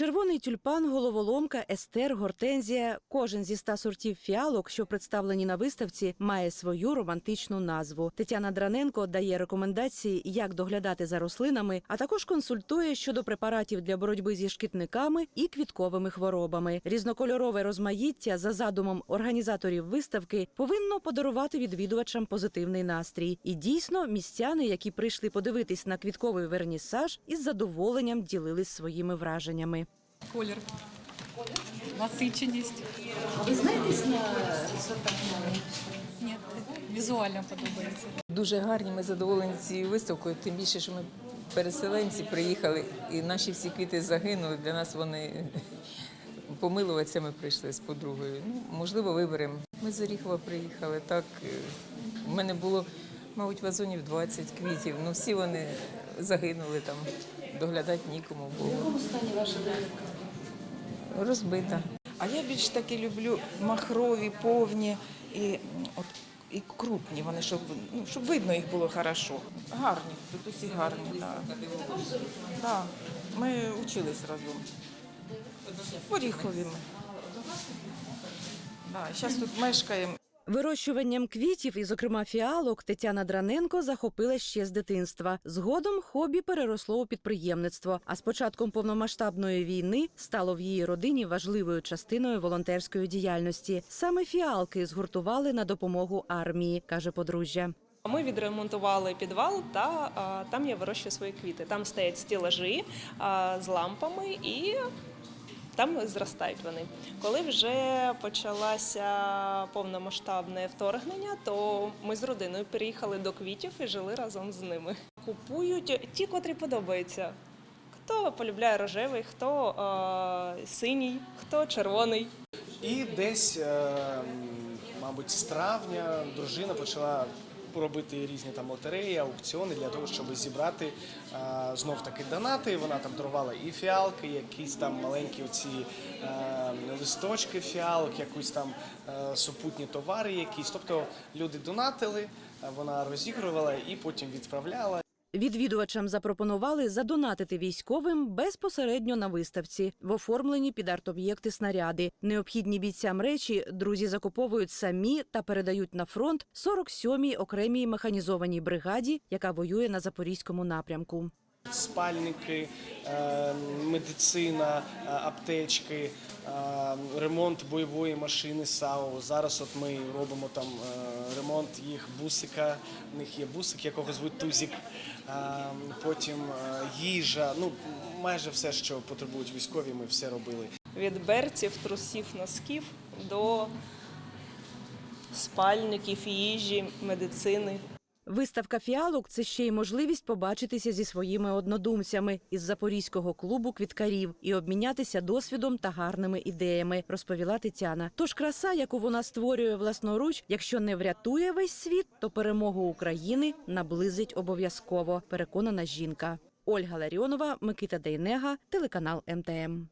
Червоний тюльпан, головоломка, естер, гортензія. Кожен зі ста сортів фіалок, що представлені на виставці, має свою романтичну назву. Тетяна Драненко дає рекомендації, як доглядати за рослинами, а також консультує щодо препаратів для боротьби зі шкідниками і квітковими хворобами. Різнокольорове розмаїття за задумом організаторів виставки повинно подарувати відвідувачам позитивний настрій. І дійсно, містяни, які прийшли подивитись на квітковий вернісаж, із задоволенням ділились своїми враженнями. Колір. Насиченість. Ви знаєтесь на Ні, візуально подобається. Дуже гарні, ми задоволені цією виставкою, тим більше, що ми переселенці приїхали, і наші всі квіти загинули. Для нас вони помилуватися ми прийшли з подругою. Ну, можливо, виберемо. Ми з Оріхова приїхали. Так, е, у мене було, мабуть, вазонів 20 квітів. Ну, всі вони загинули там, доглядати нікому було. стані ваша донька? Розбита. А я більш таки люблю махрові, повні і, от, і крупні вони, щоб, ну, щоб видно їх було хорошо. Гарні, тут усі гарні. Да. Да. Ми вчились разом. Оріхові ми. Зараз тут мешкаємо. Вирощуванням квітів, і, зокрема, фіалок, Тетяна Драненко захопила ще з дитинства. Згодом хобі переросло у підприємництво. А з початком повномасштабної війни стало в її родині важливою частиною волонтерської діяльності. Саме фіалки згуртували на допомогу армії, каже подружжя. Ми відремонтували підвал, та а, там я вирощую свої квіти. Там стоять стілажі а, з лампами і там зростають вони. Коли вже почалося повномасштабне вторгнення, то ми з родиною переїхали до квітів і жили разом з ними. Купують ті, котрі подобаються. Хто полюбляє рожевий, хто а, синій, хто червоний. І десь, е, мабуть, з травня дружина почала робити різні там лотереї, аукціони для того, щоб зібрати е, знов таки донати. Вона там дарувала і фіалки, якісь там маленькі оці е, листочки фіалок, якусь там е, супутні товари, якісь. Тобто люди донатили, вона розігрувала і потім відправляла. Відвідувачам запропонували задонатити військовим безпосередньо на виставці в оформленні під арт-об'єкти снаряди. Необхідні бійцям речі друзі закуповують самі та передають на фронт 47-й окремій механізованій бригаді, яка воює на запорізькому напрямку. Спальники, е, медицина, е, аптечки, е, ремонт бойової машини САУ. Зараз от ми робимо там ремонт їх бусика. У них є бусик, якого звуть Тузік. Потім їжа. Ну майже все, що потребують військові, ми все робили. від берців, трусів, носків до спальників, їжі, медицини. Виставка фіалок це ще й можливість побачитися зі своїми однодумцями із запорізького клубу квіткарів і обмінятися досвідом та гарними ідеями, розповіла Тетяна. Тож краса, яку вона створює власноруч, якщо не врятує весь світ, то перемогу України наблизить обов'язково. Переконана жінка. Ольга Ларіонова, Микита Дейнега, телеканал МТМ.